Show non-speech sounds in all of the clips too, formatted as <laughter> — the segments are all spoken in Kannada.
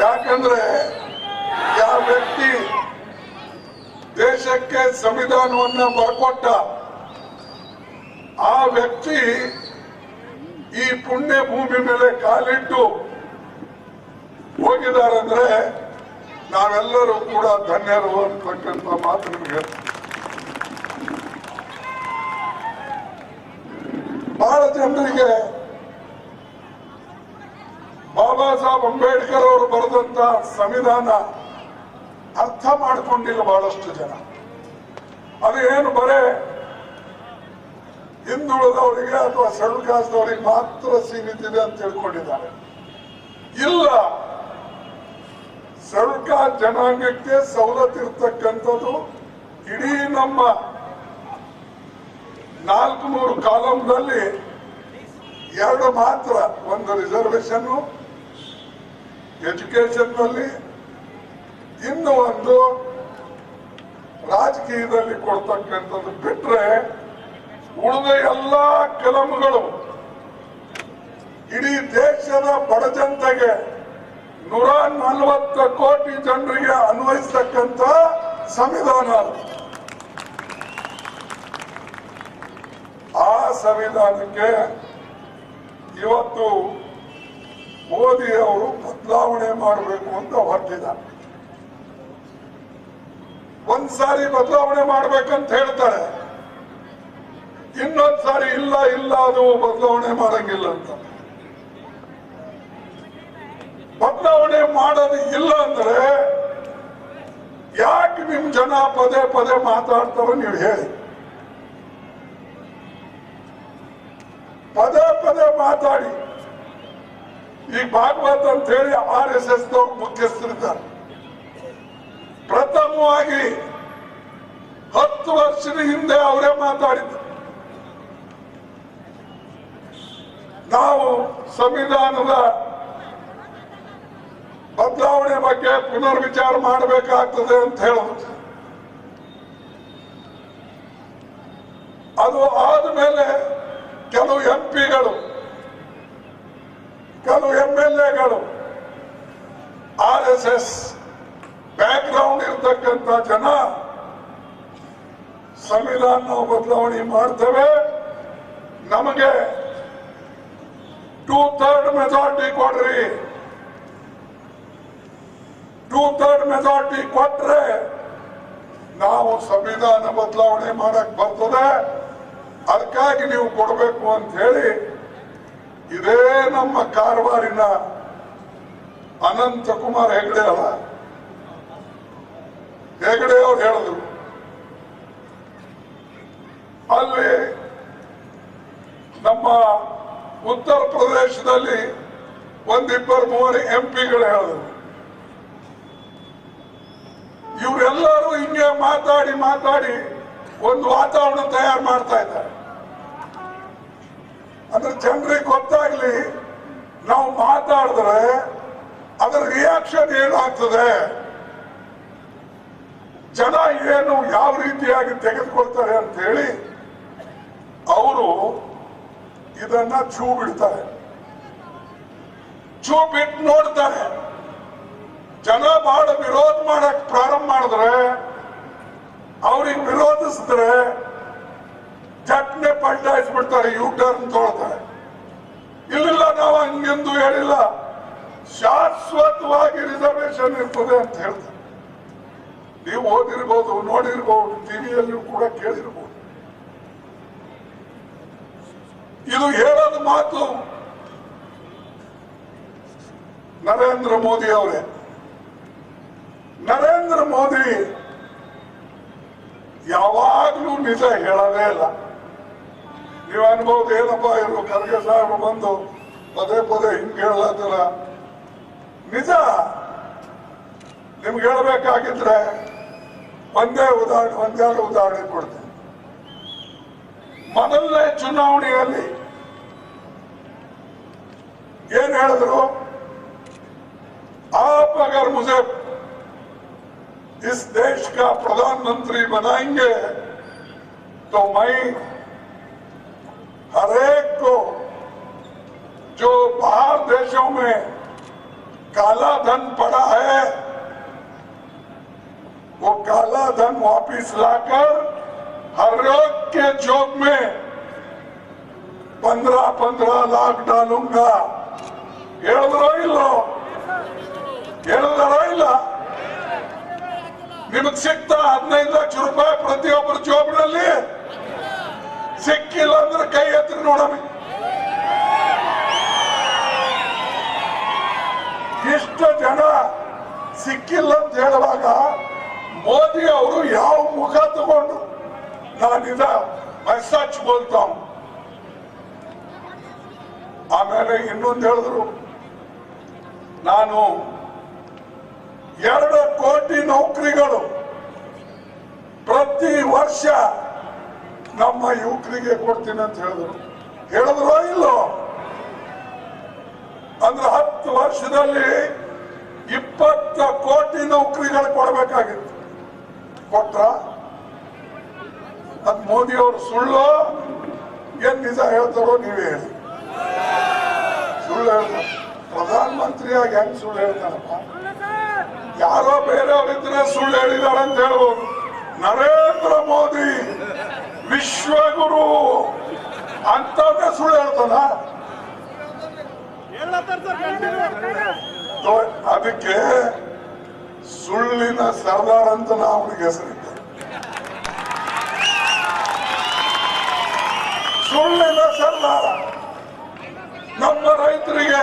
ಯಾಕಂದ್ರೆ ಯಾವ ವ್ಯಕ್ತಿ ದೇಶಕ್ಕೆ ಸಂವಿಧಾನವನ್ನ ಬರ್ಕೊಟ್ಟ ಆ ವ್ಯಕ್ತಿ ಈ ಪುಣ್ಯ ಭೂಮಿ ಮೇಲೆ ಕಾಲಿಟ್ಟು ಹೋಗಿದಾರಂದ್ರೆ ನಾವೆಲ್ಲರೂ ಕೂಡ ಧನ್ಯರು ಅಂತಕ್ಕಂಥ ಮಾತು ನಿಮಗೆ ಬಹಳ ಜನರಿಗೆ ಸಾಹೇಬ್ ಅಂಬೇಡ್ಕರ್ ಅವರು ಬರೆದಂತ ಸಂವಿಧಾನ ಅರ್ಥ ಮಾಡಿಕೊಂಡಿಲ್ಲ ಬಹಳಷ್ಟು ಜನ. ಅದು ಏನು ಬರೇ ಹಿಂದುಳಿದವರಿಗೆ ಅಥವಾ ಸಣ್ಣ ಕಾಸ್ಟ್ದವರಿಗೆ ಮಾತ್ರ ಸೀಮಿತ ಇದೆ ಅಂತ ತಿಳ್ಕೊಂಡಿದ್ದಾರೆ. ಇಲ್ಲ ಸಣ್ಣ ಜನಾಂಗಕ್ಕೆ ಸವಲತ್ತು ಇರ್ತಕ್ಕಂಥದ್ದು ಇಡೀ ನಮ್ಮ ನಾಲ್ಕು ನೂರು ಕಾಲಂನಲ್ಲಿ ಎರಡು ಮಾತ್ರ, ಒಂದು ರಿಸರ್ವೇಶನ್ ಎಜುಕೇಶನ್ನಲ್ಲಿ ಇನ್ನು ಒಂದು ರಾಜಕೀಯದಲ್ಲಿ ಕೊಡ್ತಕ್ಕಂಥದ್ದು ಬಿಟ್ರೆ ಉಳಿದ ಎಲ್ಲ ಕಲಂಗಳು ಇಡೀ ದೇಶದ ಬಡ ಜನತೆಗೆ ನೂರ ನಲವತ್ತ ಕೋಟಿ ಜನರಿಗೆ ಅನ್ವಯಿಸ್ತಕ್ಕಂಥ ಸಂವಿಧಾನ ಆ ಸಂವಿಧಾನಕ್ಕೆ ಇವತ್ತು ಮೋದಿ ಅವರು ಬದಲಾವಣೆ ಮಾಡಬೇಕು ಅಂತ ಹೊರಟಿದ್ದಾರೆ ಒಂದ್ಸಾರಿ ಬದಲಾವಣೆ ಮಾಡ್ಬೇಕಂತ ಹೇಳ್ತಾರೆ. ಇನ್ನೊಂದ್ ಸಾರಿ ಇಲ್ಲ ಇಲ್ಲ, ಅದು ಬದಲಾವಣೆ ಮಾಡಂಗಿಲ್ಲ ಅಂತ. ಬದಲಾವಣೆ ಮಾಡೋದು ಇಲ್ಲ ಅಂದ್ರೆ ಯಾಕೆ ನಿಮ್ ಜನ ಪದೇ ಪದೇ ಮಾತಾಡ್ತಾರ ನೀವು ಹೇಳಿ. ಪದೇ ಪದೇ ಮಾತಾಡಿ. ಈ ಭಾಗವತ್ ಅಂತ ಹೇಳಿ ಆರ್ ಎಸ್ ಎಸ್ ಮುಖ್ಯಸ್ಥರಿದ್ದಾರೆ. ಪ್ರಥಮವಾಗಿ ಹತ್ತು ವರ್ಷದ ಹಿಂದೆ ಅವರೇ ಮಾತಾಡಿದ್ರು ನಾವು ಸಂವಿಧಾನದ ಬದಲಾವಣೆ ಬಗ್ಗೆ ಪುನರ್ವಿಚಾರ ಮಾಡಬೇಕಾಗ್ತದೆ ಅಂತ ಹೇಳೋದು ಅದು ಆದ್ಮೇಲೆ ಕೆಲವು ಎಂ ಪಿಗಳು ಕೆಲವು ಎಂ ಎಲ್ ಎಗಳು R S S background ಜನ ಸಂವಿಧಾನ ಬದಲಾವಣೆ ಮಾಡ್ತೇವೆ. ನಮಗೆ ಟೂ ಥರ್ಡ್ ಮೆಜಾರಿಟಿ ಕೊಡ್ರಿ. ಟೂ ಥರ್ಡ್ ಮೆಜಾರಿಟಿ ಕೊಟ್ರೆ ನಾವು ಸಂವಿಧಾನ ಬದಲಾವಣೆ ಮಾಡಕ್ ಬರ್ತದೆ. ಅದಕ್ಕಾಗಿ ನೀವು ಕೊಡಬೇಕು ಅಂತ ಹೇಳಿ ಇದೇ ನಮ್ಮ ಕಾರವಾರಿನ ಅನಂತ ಕುಮಾರ್ ಹೆಗಡೆ ಅಲ್ಲ? ಹೆಗಡೆ ಅವ್ರು ಹೇಳಿದ್ರು. ಅಲ್ಲಿ ನಮ್ಮ ಉತ್ತರ ಪ್ರದೇಶದಲ್ಲಿ ಒಂದಿಬ್ಬರು ಮೂವರು ಎಂ ಪಿಗಳು ಹೇಳಿದ್ರು. ಇವರೆಲ್ಲರೂ ಹಿಂಗೆ ಮಾತಾಡಿ ಮಾತಾಡಿ ಒಂದು ವಾತಾವರಣ ತಯಾರು ಮಾಡ್ತಾ ಇದ್ದಾರೆ. ಅಂದ್ರೆ ಜನರಿಗೆ ಗೊತ್ತಾಗ್ಲಿ, ನಾವು ಮಾತಾಡಿದ್ರೆ ಅದರ ರಿಯಾಕ್ಷನ್ ಏನಾಗ್ತದೆ? ಜನ ಏನು ಯಾವ ರೀತಿಯಾಗಿ ತೆಗೆದುಕೊಳ್ತಾರೆ ಅಂತ ಹೇಳಿ ಅವರು ಇದನ್ನ ಚೂ ಬಿಡ್ತಾರೆ. ಚೂ ಬಿಟ್ಟು ನೋಡ್ತಾರೆ. ಜನ ಬಹಳ ವಿರೋಧ ಮಾಡಕ್ ಪ್ರಾರಂಭ ಮಾಡಿದ್ರೆ, ಅವ್ರಿಗೆ ವಿರೋಧಿಸಿದ್ರೆ ಚಟ್ನೆ ಯು ಟರ್ನ್ ತೊಳ್ತಾರೆ ಇಲ್ಲ ನಾವು ಹಂಗೆಂದು ಹೇಳಿಲ್ಲ. ಶಾಶ್ವತವಾಗಿ ರಿಸರ್ವೇಶನ್ ಇರ್ತದೆ ಅಂತ ಹೇಳ್ತಾರೆ. ನೀವು ಓದಿರ್ಬೋದು, ನೋಡಿರ್ಬೋದು, ಟಿವಿಯಲ್ಲೂ ಕೂಡ ಕೇಳಿರ್ಬೋದು. ಇದು ಹೇಳೋದು ಮಾತು ನರೇಂದ್ರ ಮೋದಿ ಅವರೇ. ನರೇಂದ್ರ ಮೋದಿ ಯಾವಾಗ್ಲೂ ನಿಜ ಹೇಳೋದೇ ಇಲ್ಲ. ನೀವು ಅನ್ಬೋದು ಏನಪ್ಪ ಇವರು ಖರ್ಗೆ ಸಾಹೇಬರು ಬಂದು ಪದೇ ಪದೇ ಹಿಂಗ್ ಹೇಳತ್ತರ ನಿಜ ನಿಮ್ಗೆ ಹೇಳ್ಬೇಕಾಗಿದ್ರೆ ಒಂದೇ ಉದಾಹರಣೆ ಒಂದೆರಡು ಉದಾಹರಣೆ ಕೊಡ್ತೀನಿ ಮೊದಲನೇ ಚುನಾವಣೆಯಲ್ಲಿ ಏನ್ ಹೇಳಿದ್ರು आप अगर मुझे इस देश का प्रधानमंत्री बनाएंगे तो मैं हर एक को जो बाहर देशों में काला धन पड़ा है वो काला धन वापिस लाकर हर एक के जॉब में पंद्रह पंद्रह लाख डालूंगा ಹೇಳಿದ್ರೋ ಇಲ್ಲೋ ಹೇಳಿದಾರೋ ಇಲ್ಲ ನಿಮಗ್ ಸಿಗ್ತಾ ಹದಿನೈದು ಲಕ್ಷ ರೂಪಾಯಿ ಪ್ರತಿಯೊಬ್ಬರ ಜೋಬ್ನಲ್ಲಿ ಸಿಕ್ಕಿಲ್ಲ ಅಂದ್ರೆ ಕೈ ನಾನಿದ ಮೆಸೇಜ್ ಬೋಲ್ತಾವ್ ಆಮೇಲೆ ಇನ್ನೊಂದು ಹೇಳಿದ್ರು, ನಾನು ಎರಡು ಕೋಟಿ ನೌಕರಿಗಳು ಪ್ರತಿ ವರ್ಷ ನಮ್ಮ ಯುವಕರಿಗೆ ಕೊಡ್ತೀನಿ ಅಂತ ಹೇಳಿದ್ರು. ಹೇಳಿದ್ರೋ ಇಲ್ಲೋ? ಅಂದ್ರೆ ಹತ್ತು ವರ್ಷದಲ್ಲಿ ಇಪ್ಪತ್ತು ಕೋಟಿ ನೌಕರಿಗಳು ಕೊಡಬೇಕಾಗಿತ್ತು. ಕೊಟ್ರ? ಅದ್ ಮೋದಿ ಅವರು ಸುಳ್ಳು, ಏನ್ ನಿಜ ಹೇಳ್ತಾರೋ ನೀವೇ ಹೇಳಿ. ಸುಳ್ಳು ಹೇಳ್ತಾರೆ ಪ್ರಧಾನ ಮಂತ್ರಿಯಾಗಿ ಹೆಂಗ್ ಸುಳ್ಳು ಹೇಳ್ತಾರಪ್ಪ? ಯಾರೋ ಬೇರೆಯವರಿದ್ರೆ ಸುಳ್ಳು ಹೇಳಿದಾರೆ ಅಂತ ಹೇಳ್ಬೋದು. ನರೇಂದ್ರ ಮೋದಿ, ವಿಶ್ವಗುರು ಅಂತವ್ರೆ ಸುಳ್ಳು ಹೇಳ್ತಾನ ಅದಕ್ಕೆ ಸುಳ್ಳಿನ ಸರ್ದಾರ್ ಅಂತ ನಾವು ಅವನಿಗೆ ಹೆಸರಿದ್ದೆ ಸುಳ್ಳಿನ ಸಲ್ಲ. ನಮ್ಮ ರೈತರಿಗೆ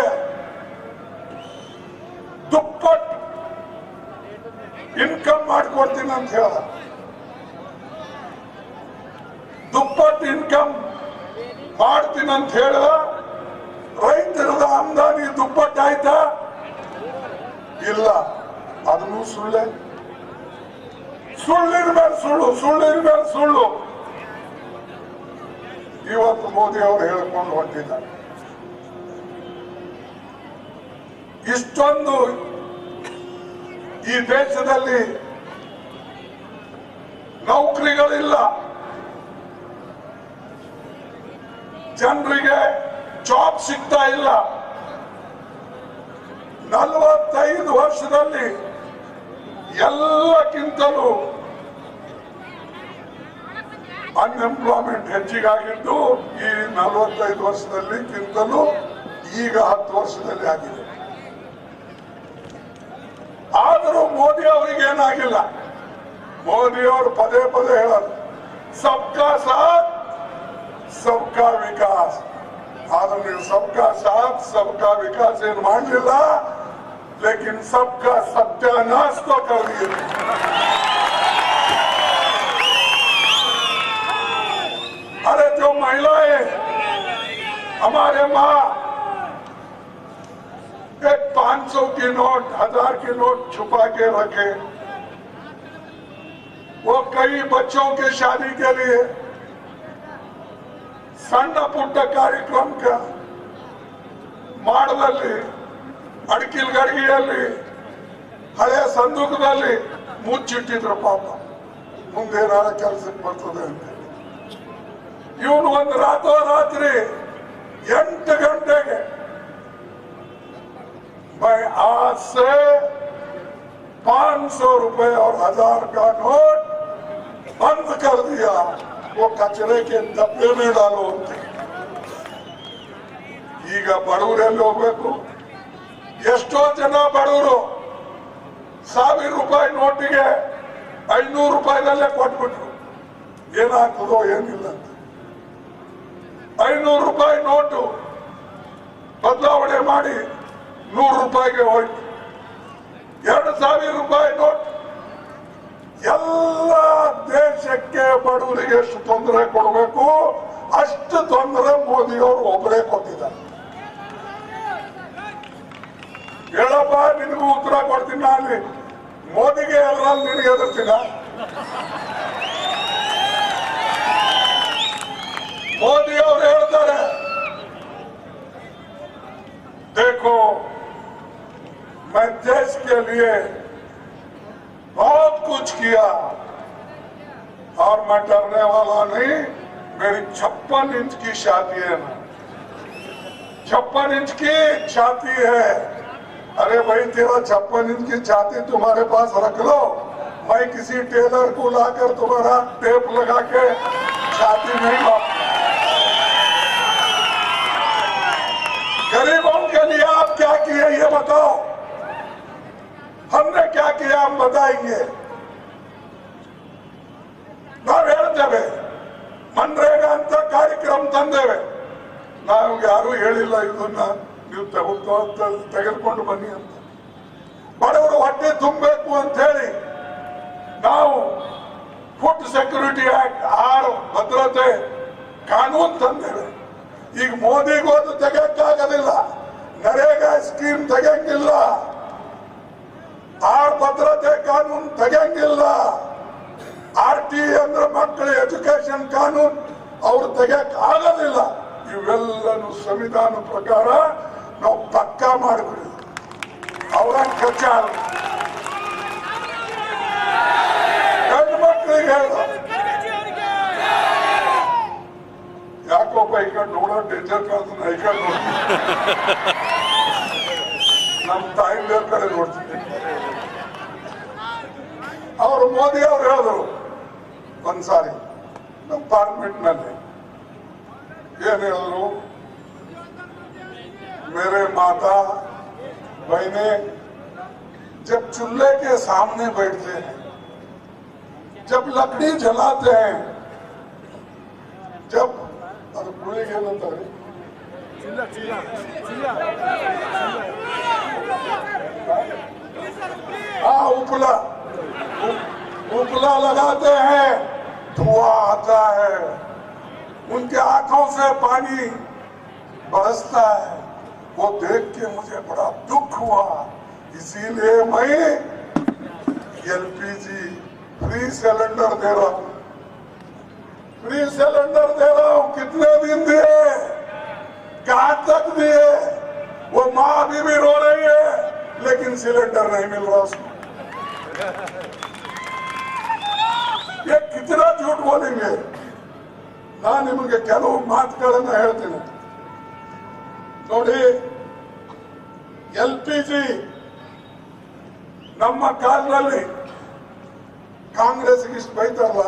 ದುಪ್ಪಟ್ಟು ಇನ್ಕಮ್ ಮಾಡಿಕೊಡ್ತೀನಿ ಅಂತ ಹೇಳ. ದುಪ್ಪಟ್ಟು ಇನ್ಕಮ್ ಮಾಡ್ತೀನಿ ಅಂತ ಹೇಳಿದ ರೈತರದ ಆಮದಾನಿ ದುಪ್ಪಟ್ಟಾಯ್ತಾ ಇಲ್ಲ. ಅದನ್ನು ಸುಳ್ಳೆ. ಸುಳ್ಳಿನ ಮೇಲೆ ಸುಳ್ಳು, ಸುಳ್ಳಿನ ಮೇಲೆ ಸುಳ್ಳು. ಇವತ್ತು ಮೋದಿ ಅವರು ಹೇಳ್ಕೊಂಡು ಹೊಂದಿದ್ದಾರೆ ಇಷ್ಟೊಂದು ಈ ದೇಶದಲ್ಲಿ ನೌಕರಿಗಳಿಲ್ಲ. ಜನರಿಗೆ ಜಾಬ್ ಸಿಗ್ತಾ ಇಲ್ಲ. ನಲವತ್ತೈದು ವರ್ಷದಲ್ಲಿ ಎಲ್ಲಕ್ಕಿಂತಲೂ ಅನ್ಎಂಪ್ಲಾಯ್ಮೆಂಟ್ ಹೆಚ್ಚಿಗಾಗಿದ್ದು ಈ ನಲವತ್ತೈದು ವರ್ಷದಲ್ಲಿ ಕಿಂತಲೂ ಈಗ ಹತ್ತು ವರ್ಷದಲ್ಲಿ ಆಗಿದೆ. ಆದರೂ ಮೋದಿ ಅವರಿಗೆ ಏನಾಗಿಲ್ಲ. ಮೋದಿ ಅವರು ಪದೇ ಪದೇ ಹೇಳೋದು, ಸಬ್ಕಾ ಸಾಥ್, ಸಬ್ಕಾ ವಿಕಾಸ್. ಆದ್ರೆ ನೀವು ಸಬ್ಕಾ ಸಾಥ್, ಸಬ್ಕಾ ವಿಕಾಸ್ ಏನು ಮಾಡಲಿಲ್ಲ, ಲೇಕಿನ್ ಸಬ್ಕಾ ಸತ್ಯ ಸತ್ಯಾನಾಶ ಕರೆದಿದೆ हमारे माँ एक पांच सौ की नोट हजार की नोट छुपा के रखे वो कई बच्चों की शादी के लिए ಸಣ್ಣ ಪುಟ್ಟ ಕಾರ್ಯಕ್ರಮಕ್ಕೆ ಮಾಡದಲ್ಲಿ ಅಡಕಿಲ್ ಗಡಿಗೆಯಲ್ಲಿ ಹಳೆಯ ಸಂದೂಕದಲ್ಲಿ ಮುಚ್ಚಿಟ್ಟಿದ್ರು ಪಾಪ ಮುಂದೇನಾರ ಕೆಲಸಕ್ಕೆ ಬರ್ತದೆ ಅಂತ ಇವನು ಒಂದು ರಾತ್ರೋರಾತ್ರಿ ಎಂಟು ಗಂಟೆಗೆ मैं आज से पांच सौ रुपए और हजार का नोट बंद कर दिया वो कचरे के डब्बे में डालो ಅಂತ ಈಗ ಬಡವರೆಲ್ಲಿ ಹೋಗ್ಬೇಕು ಎಷ್ಟೋ ಜನ ಬಡವರು ಸಾವಿರ ರೂಪಾಯಿ ನೋಟಿಗೆ ಐನೂರು ರೂಪಾಯಿನಲ್ಲೇ ಕೊಟ್ಬಿಟ್ರು ಏನಾಗ್ತದೋ ಏನಿಲ್ಲ ಅಂತ ಐನೂರು ರೂಪಾಯಿ ನೋಟು ಬದಲಾವಣೆ ಮಾಡಿ ನೂರು ರೂಪಾಯಿಗೆ ಹೋಯ್ತು. ಎರಡು ಸಾವಿರ ರೂಪಾಯಿ ನೋಟ್. ಎಲ್ಲ ದೇಶಕ್ಕೆ ಬಡವರಿಗೆ ಎಷ್ಟು ತೊಂದರೆ ಕೊಡಬೇಕು? ಅಷ್ಟು ತೊಂದರೆ ಮೋದಿಯವರು ಒಬ್ಬರೇ ಕೊಟ್ಟಿದ್ದಾರೆ. ಹೇಳಪ್ಪ, ನಿನಗೂ ಉತ್ತರ ಕೊಡ್ತೀನಿ ಅಲ್ಲಿ ಮೋದಿಗೆ ಎಲ್ಲರಲ್ಲಿ ನಿನಗೆ ಎದುರ್ತೀನ? ಮೋದಿ ಅವರು ಹೇಳ್ತಾರೆ देखो मैं देश के लिए बहुत कुछ किया और मैं डरने वाला नहीं मेरी छप्पन इंच की शादी है ना छप्पन इंच की छाती है अरे भाई तेरा छप्पन इंच की छाती तुम्हारे पास रख लो मैं किसी टेलर को लाकर तुम्हारा टेप लगा के छाती नहीं माप आप क्या किए ये बताओ हमने क्या किया हम बताएंगे ನಾವು ಹೇಳ್ತೇವೆ ಮನ್ರೇಗಾ ಅಂತ ಕಾರ್ಯಕ್ರಮ ತಂದೇವೆ ನಾವು ಯಾರು ಹೇಳಿಲ್ಲ ಇದನ್ನ ನೀವು ತಗೊಂಡು ತೆಗೆದುಕೊಂಡು ಬನ್ನಿ ಅಂತ ಬಡವರು ಹೊಟ್ಟೆ ತುಂಬಬೇಕು ಅಂತ ಹೇಳಿ ನಾವು ಫುಡ್ ಸೆಕ್ಯೂರಿಟಿ ಆಕ್ಟ್ ಆರು ಭದ್ರತೆ ಕಾನೂನು ತಂದೇವೆ ಈಗ ಮೋದಿಗೂ ಅದು ತೆಗೆಯಕ್ಕಾಗೋದಿಲ್ಲ ನರೇಗಾ ಸ್ಕೀಮ್ ತೆಗೆಯಂಗಿಲ್ಲ. ಆರ್ ಭದ್ರತೆ ಕಾನೂನು ತೆಗೆಯಂಗಿಲ್ಲ. ಆರ್ ಟಿ ಅಂದ್ರೆ ಮಕ್ಕಳ ಎಜುಕೇಶನ್ ಕಾನೂನು ಅವ್ರು ತೆಗೆಯಕ್ ಆಗೋದಿಲ್ಲ. ಇವೆಲ್ಲನೂ ಸಂವಿಧಾನ ಪ್ರಕಾರ ನಾವು ಪಕ್ಕಾ ಮಾಡಿಬಿಡಿ. ಅವರ ಪ್ರಚಾರ ಗಂಡು ಮಕ್ಕಳಿಗೆ ಯಾಕೋಪ್ಪ ಈ ಕಡೆ ನೋಡೋ, ಡೇಂಜರ್ ಕಾಣ್ತಾನೆ ಈ ಕಡೆ ನೋಡಿ <laughs> ನಮ್ಮ ತಾಯಿಯ ಕಡೆ ನೋಡ್ತೀನಿ ಅವರು ಮೋದಿ ಅವರು ಹೇಳಿದ್ರು ಒಂದ್ಸಾರಿ ನಮ್ಮ ಪಾರ್ಲಿಮೆಂಟ್ ನಲ್ಲಿ ಏನ್ ಹೇಳಿದ್ರು मेरे माता बहने जब चूल्हे के सामने बैठते हैं जब लकड़ी जलाते हैं जब ಅದು ಕುಳಿಗೆ ಏನಂತಾರೆ हाँ उपला। उपला लगाते हैं। धुआँ आता है। उनके आँखों से पानी बरसता है। वो देख के मुझे बड़ा दुख हुआ। इसीलिए मैं एलपीजी फ्री सिलेंडर दे रहा हूँ। फ्री सिलेंडर दे रहा हूँ। कितने दिन दिए? कहा तक दिए? वो माँ अभी भी रो रही है। लेकिन सिलेंडर नहीं मिल रहा उसको ये कितना झूठ बोलेंगे ನಾನು ನಿಮಗೆ ಕೆಲವು ಮಾತುಗಳನ್ನ ಹೇಳ್ತೀನಿ ನೋಡಿ ಎಲ್ ಪಿ ಜಿ ನಮ್ಮ ಕಾಲದಲ್ಲಿ ಕಾಂಗ್ರೆಸ್ ಇಷ್ಟು ಬೈತಾರಲ್ಲ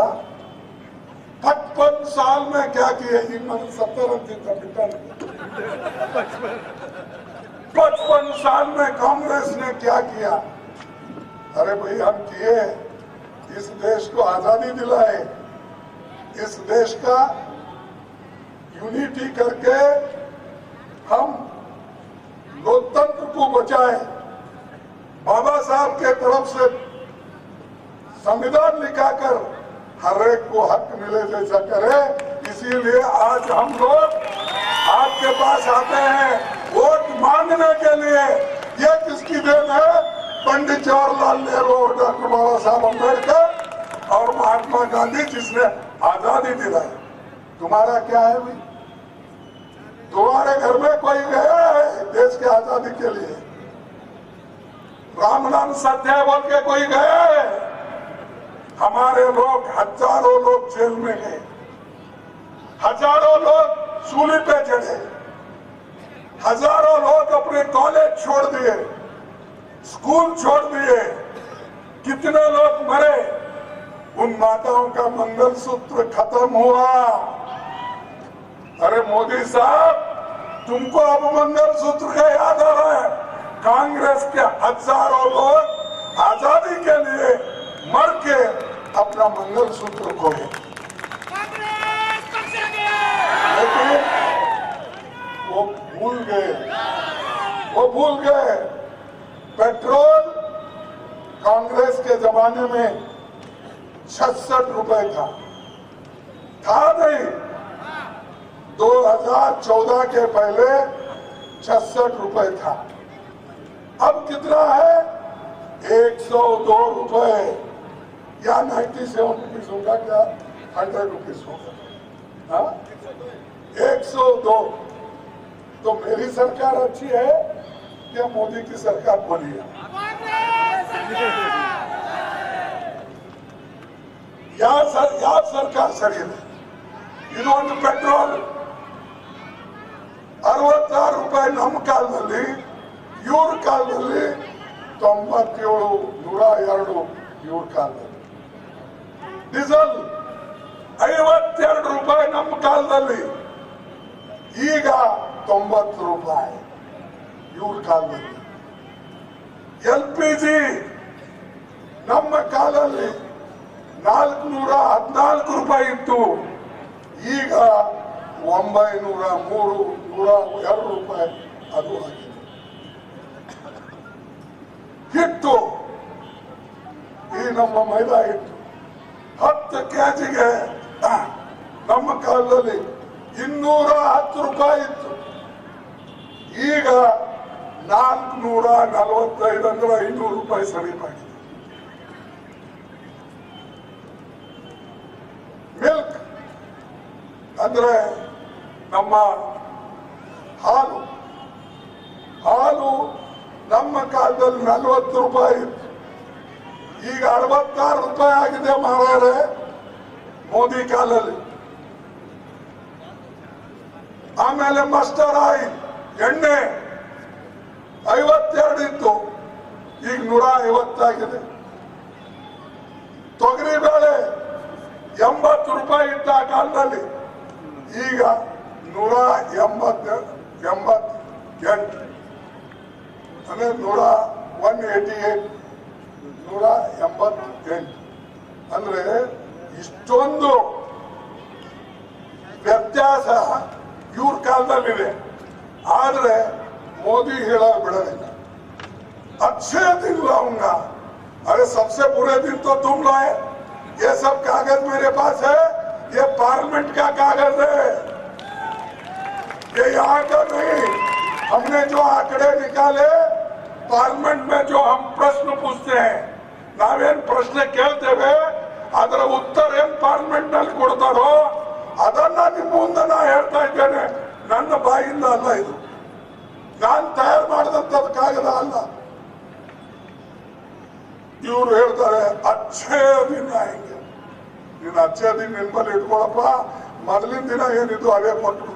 पचपन साल में क्या किए ये मन सत्तर अंतिम बिठाने पचपन साल में कांग्रेस ने क्या किया? अरे भाई, हम किए। इस देश को आज़ादी दिलाए। इस देश का यूनिटी करके हम लोकतंत्र को बचाए। बाबा साहब के तरफ़ से संविधान लिखाकर हर एक को हक मिले जैसा करे। इसीलिए आज हम लोग आपके पास आते हैं। मांगने के लिए। ये किसकी देन है? पंडित जवाहरलाल नेहरू और डॉक्टर बाबा साहब अंबेडकर और महात्मा गांधी जिसने आज़ादी दिलाई। तुम्हारा क्या है भाई? तुम्हारे घर में कोई गया है देश की आज़ादी के लिए? राम नाम सत्य बोल के कोई गया है? हमारे लोग हज़ारों लोग जेल में गए। हज़ारों लोग सूली पे चढ़े। हज़ारों लोग अपने कॉलेज छोड़ दिए स्कूल छोड़ दिए। कितने लोग मरे? उन माताओं का मंगलसूत्र खत्म हुआ। अरे मोदी साहब तुमको अब मंगलसूत्र का याद आ रहा है। कांग्रेस के हज़ारों लोग आज़ादी के लिए मर के अपना मंगलसूत्र खोए लेकिन भूल गए। वो भूल गए। पेट्रोल कांग्रेस के जमाने में छसठ रुपए था। था नहीं। 2014 के पहले छसठ रुपए था। अब कितना है? 102 रुपए। या 97 रुपीज़ होगा क्या? हंड्रेड रुपीज़ होगा। हाँ? 102 तो मेरी सरकार अच्छी है या मोदी की सरकार बोली है ಯಾವ ಸರ್ ಯಾವ ಸರ್ಕಾರ ಸರಿ ಇದೆ ಇದು ಒಂದು ಪೆಟ್ರೋಲ್ ಅರವತ್ತಾರು ರೂಪಾಯಿ ನಮ್ಮ ಕಾಲದಲ್ಲಿ ಇವ್ರ ಕಾಲದಲ್ಲಿ ತೊಂಬತ್ತೇಳು ನೂರ ಎರಡು ಇವ್ರ ಕಾಲದಲ್ಲಿ ಡೀಸೆಲ್ ಐವತ್ತೆರಡು ರೂಪಾಯಿ ನಮ್ಮ ಕಾಲದಲ್ಲಿ ಈಗ ತೊಂಬತ್ತು ರೂಪಾಯಿ. ಇವ್ರ ಕಾಲದಲ್ಲಿ. ಎಲ್ ಪಿ ಜಿ ನಮ್ಮ ಕಾಲದಲ್ಲಿ ನಾಲ್ಕುನೂರ ಹದಿನಾಲ್ಕು ರೂಪಾಯಿ ಇತ್ತು. ಈಗ ಒಂಬೈನೂರ ಮೂರು, ನೂರ ಎರಡು ರೂಪಾಯಿ ಅದು ಆಗಿದೆ. ಹಿಟ್ಟು ಈ ನಮ್ಮ ಮೈದಾ ಹಿಟ್ಟು ಹತ್ತು ಕೆಜಿಗೆ ನಮ್ಮ ಕಾಲದಲ್ಲಿ ಇನ್ನೂರ ಹತ್ತು ರೂಪಾಯಿ ಇತ್ತು. ಈಗ ನಾಲ್ಕು ನೂರ ನಲವತ್ತೈದು ಅಂದ್ರೆ ಐನೂರು ರೂಪಾಯಿ ಸಮೀಪಾಗಿದೆ ಮಿಲ್ಕ್ ಅಂದ್ರೆ ನಮ್ಮ ಹಾಲು. ಹಾಲು ನಮ್ಮ ಕಾಲದಲ್ಲಿ ನಲವತ್ತು ರೂಪಾಯಿ ಇತ್ತು. ಈಗ ಅರವತ್ತಾರು ರೂಪಾಯಿ ಆಗಿದೆ ಮಾರಾರೆ ಮೋದಿ ಕಾಲದಲ್ಲಿ ಆಮೇಲೆ ಮಸ್ಟರ್ ಆಯಿಲ್ ಎಣ್ಣೆ ಐವತ್ತೆರಡು ಇತ್ತು. ಈಗ ನೂರ ಐವತ್ತಾಗಿದೆ. ತೊಗರಿ ಬೇಳೆ ಎಂಬತ್ತು ರೂಪಾಯಿ ಇದ್ದ ಆ ಕಾಲದಲ್ಲಿ ಈಗ ನೂರ ಎಂಬತ್ತ ಎಂಬತ್ ಎಂಟು ಅಂದ್ರೆ ನೂರ ಒನ್ ಏಟಿ ಏಟ್, ನೂರ ಎಂಬತ್ತೆಂಟು. ಅಂದ್ರೆ ಇಷ್ಟೊಂದು ವ್ಯತ್ಯಾಸ ಇವ್ರ ಕಾಲದಲ್ಲಿದೆ. ಆದ್ರೆ मोदी हेड़ा बिड़ेगा अच्छे दिन लाऊंगा अरे सबसे बुरे दिन तो तुम लाए ये सब कागज मेरे पास है ये पार्लियामेंट का कागज है ये यहाँ का नहीं हमने जो आंकड़े निकाले पार्लियामेंट में जो हम प्रश्न पूछते हैं ನಾವೇನ್ ಪ್ರಶ್ನೆ ಕೇಳ್ತೇವೆ ಅದರ ಉತ್ತರ ಏನ್ ಪಾರ್ಲಿಮೆಂಟ್ ನಲ್ಲಿ ಕೊಡ್ತಾರೋ ಅದನ್ನ ನಿಮ್ಮ ಮುಂದೆ ನಾ ಹೇಳ್ತಾ ಇದ್ದೇನೆ ನನ್ನ ಬಾಯಿಂದ ಅಲ್ಲ ಇದು. ನಾನು ತಯಾರು ಮಾಡಿದಂತ ಕಾಗದ ಅಲ್ಲ. ಇವರು ಹೇಳ್ತಾರೆ ಅಚ್ಚೇ ದಿನ ಹಿಂಗೆ ನೀನು ಅಚ್ಚೇ ದಿನ ನಿನ್ ಬಳಿ ಇಟ್ಕೊಳಪ್ಪ. ಮೊದಲಿನ ದಿನ ಏನಿದು ಅವೇ ಕೊಟ್ಟು